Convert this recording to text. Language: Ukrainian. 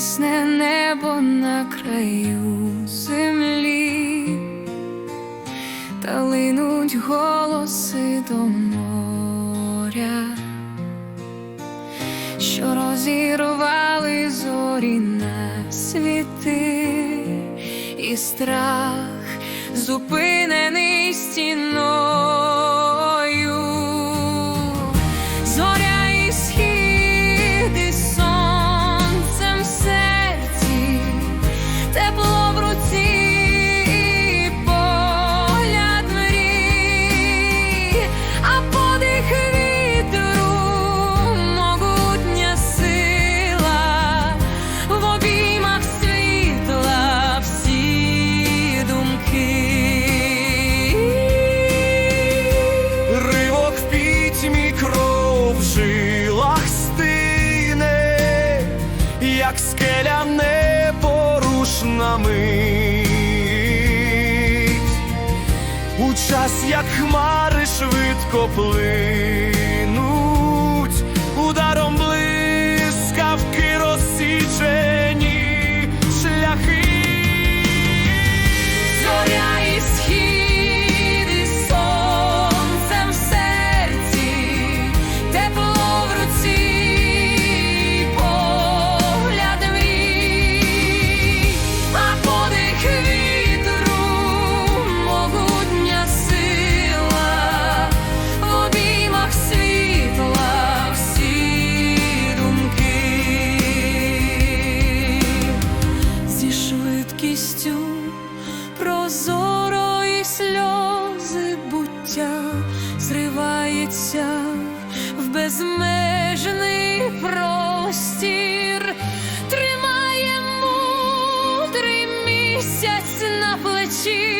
небо на краю землі, та линуть голоси до моря, що розірвали зорі на світи, і страх зупинений стіною. Як скеля непорушна мить. У час, як хмари швидко плинуть, прозоро і сльози буття зривається в безмежний простір, тримає мудрий місяць на плечі.